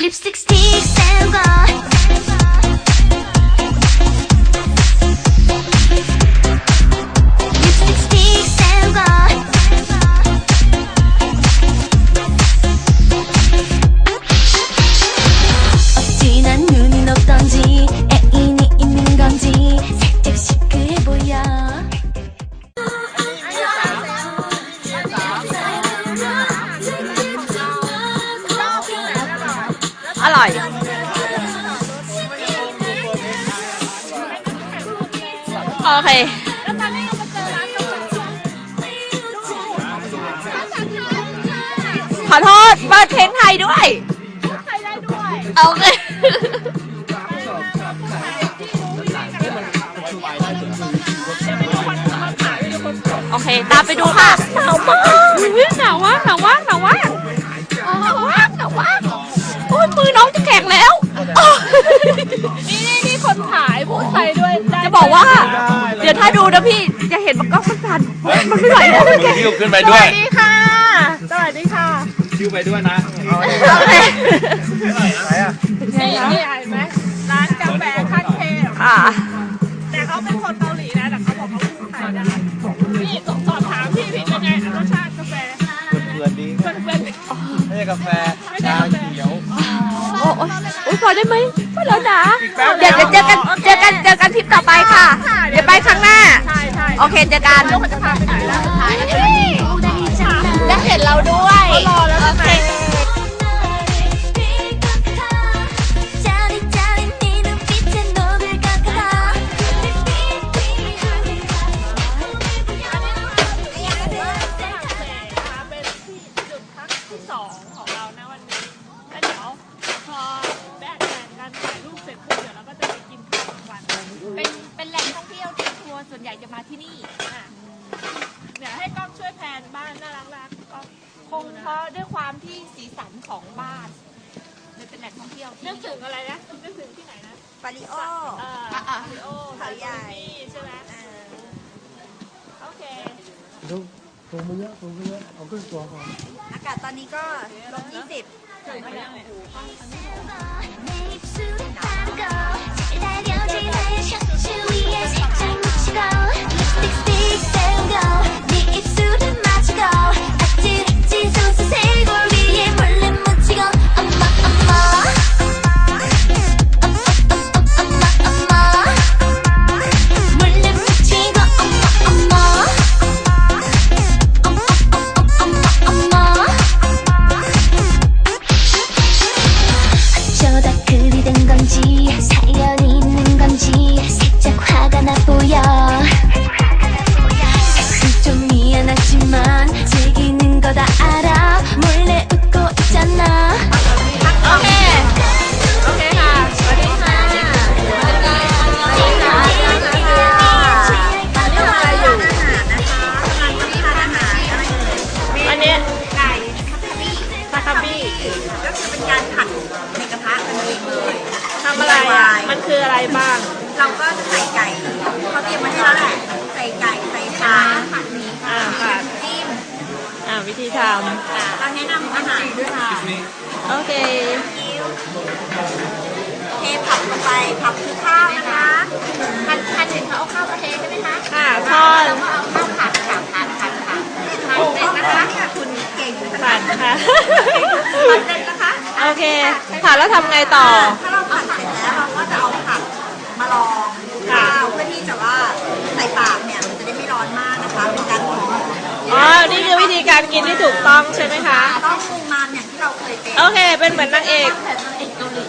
립스틱 스틱 세우고 โอเคขอโทษเปิดเพลงไทยด้วยโอเค โอเค ตามไปดูค่ะหนาวมากหนาวมากหนาวมากหนาวมากหน บอกว่า เดี๋ยวถ้าดูนะพี่จะเห็นมันก็มันสั่นมันไม่ไหวแล้วแกคิวขึ้นไปสด้ววัยสดีค่ะ สวัสดีค่ะ คิวไปด้วยนะโอเคนี่นี่เห็นไหมร้านกาแฟขั้นเทพอ่าแต่เขาเป็นคนเกาหลีนะแต่เขาบอกเขาพูดไทยได้นี่สอบถามพี่ผิดเป็นไงรสชาติกาแฟเพื่อนดีเพื่อนเพื่อนไม่ใช่กาแฟ อ้ยพอได้ไหมพอแล้วนะเดี๋ยวเดี๋ยวเจอกันเจอกันเจอกันทริปต่อไปค่ะ เดี๋ยวไปครั้งหน้าใช่ใช่โอเคเจอกันลูกมันจะพาไปไหนแล้วได้เห็นเราด้วยเขารอแล้ คงเพราะด้วยความที่สีสันของบ้านเลยเป็นแหล่งท่องเที่ยวเที่องถึงอะไรนะนึงถึงที่ไหนนะปาริโอเอ่อโอเขาใหญ่ใช่ไหมโอเคดูสูงไปเยอะสูงไปเยอะเอาขึ้นตัวก่อนอากาศตอนนี้ก็ลบยี่สิบ 그리 된 건지 사연이 있는 건지 살짝 화가 나 보여. 사실 좀 미안하지만 즐기는 거 다 알아 เราก็จะใส่ไก่เขาเตรียมมาให้แล้วแหละใส่ไก่ใส่ปลาผัดหมี่อ่าผัดจิ้มอ่าวิธีทเราแนะนำอาหารด้วยค่ะำโอเคเทผักลงไปผักคือข้าวนะคะผัดผัดเสร็จเขาเอาข้าวมาเทใช่ไหมคะค่ะทอดแล้วก็เอาข้าวผัดค่ะผัดผัดผัดผัดเสร็จนะคะเนี่ยคุณเก่งผัดค่ะ ผัดเสร็จนะคะ โอเคผัดแล้วทำไงต่อ ถ้า การกินที่ถูกต้องใช่ไหมคะ ต้องปรุงมาอย่างที่เราเคยเป็นโอเค เป็นเหมือนนางเอก แบบนางเอกเกาหลี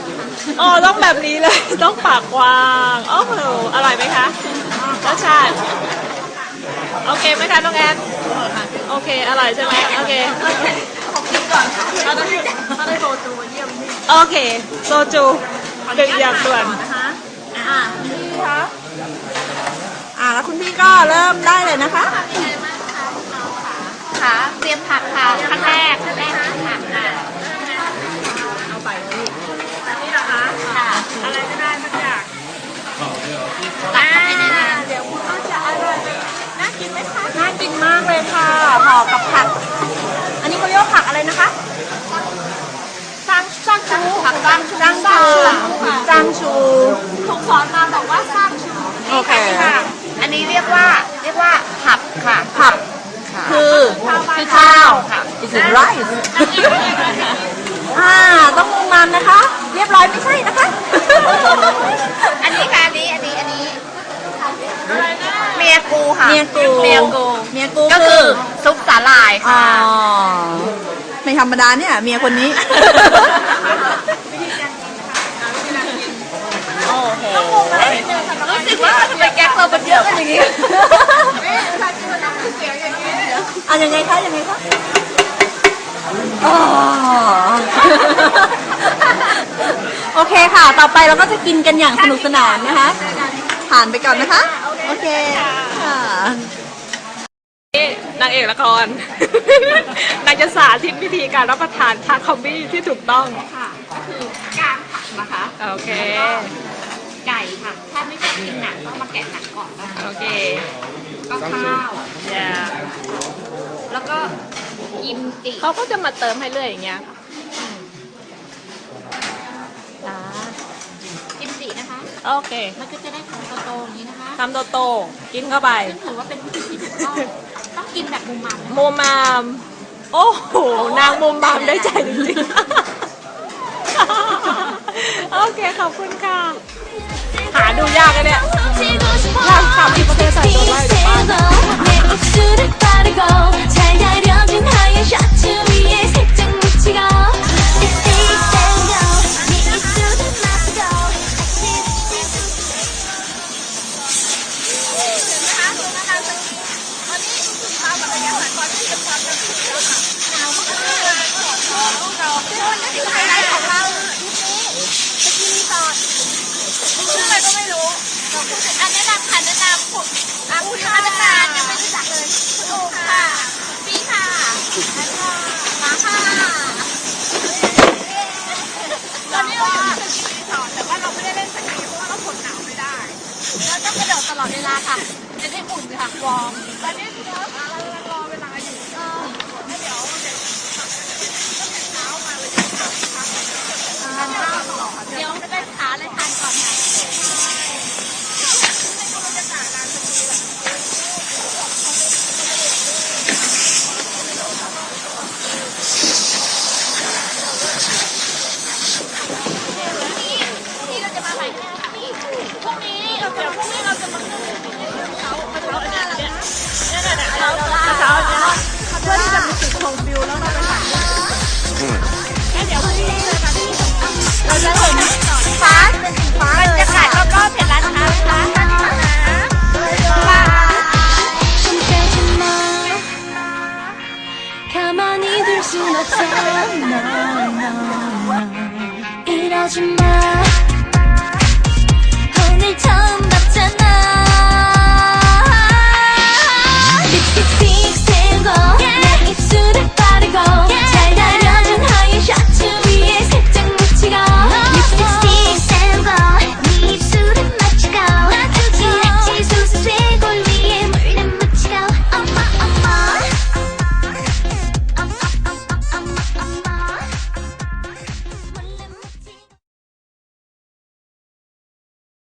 อ๋อ ต้องแบบนี้เลย ต้องปากกว้างโอ้โหอร่อยไหมคะรสชาติ โอเคไหมคะน้องแอนโอเค อร่อยใช่ไหมโอเค ขอบคุณก่อนค่ะเราต้องเราได้โบตูมาเยี่ยมนี่โอเค โซจูหนึ่งอย่างด่วน นะคะอ่าคุณพี่คะอ่าแล้วคุณพี่ก็เริ่มได้เลยนะคะค่ะเต รียมผักค่ะขั้นแรกขั้นแรกผักค่ะเอาไปนี่นี้เหรอคะค่ะอะไรก็ได้สักอย่างอ่าเดี๋ยวคุณก็จะอร่อยน่ากินไหมคะน่ากินมากเลยค่ะห่อกับผัก อันนี้เขาเรียกว่าผักอะไรนะคะสร้างสร้างชูผักจางจ้างชูจางชูถูกสอนมาบอกว่าสร้างชูโอเคอันนี้เรียกว่าเรียกว่าผับค่ะผับ คือคือข้าวค่ะ is it rice อ่าต้องมุงมันนะคะ เรียบร้อยไม่ใช่นะคะ อันนี้ค่ะ อันนี้ อันนี้ อันนี้ เมียกูค่ะ เมียกูเมียกู เมียกูก็คือซุปสาหร่ายอ๋อค่ะ ไม่ธรรมดาเนี่ย เมียคนนี้ รู้สึกว่าทำไมแก๊กเรามันเยอะกันอย่างนี้ อะยังไงคะยังไงคะอ๋อ โอเคค่ะ ต่อไปเราก็จะกินกันอย่างสนุกสนานนะคะ ผ่านไปก่อนนะคะ โอเคค่ะนี่นางเอกละคร นางจะสาธิตวิธีการรับประทานทาคอมบี้ที่ถูกต้องค่ะก็คือการผัดนะคะโอเคไก่ค่ะถ้าไม่ชอบกินหนังต้องมาแกะหนังก่อนนะคะโอเคก็ข้าวอย่าแล้วก็กิมจิเขาก็จะมาเติมให้เรื่อยอย่างเงี้ยค่ะจ้า กิมจินะคะ โอเคมันก็จะได้ทำโตๆอย่างนี้นะคะทำโตโตๆกินเข้าไปซึ่ถือว่าเป็นวิธีที่ถูกต้องต้องกินแบบมุมมัมุมมาม โอ้โห นางมุมมามได้ใจจริงๆ โอเค ขอบคุณค่ะ หาดูยากเลยเนี่ย ยากสามสิบเปอร์เซ็น อันแนะนำค่ะแนะนำผมอะคุณมาตั้งนานยังไม่รู้จักเลยคุณโอค่ะปีค่ะแล้วก็มาค่ะตอนนี้เราอยู่ที่สกีรีสอร์ทแต่ว่าเราไม่ได้เล่นสกีเพราะว่าเราทนหนาวไม่ได้เราต้องกระโดดตลอดเวลาค่ะจะได้อุ่นค่ะวอร์มตอนนี้ no. 이러지 마 오늘 저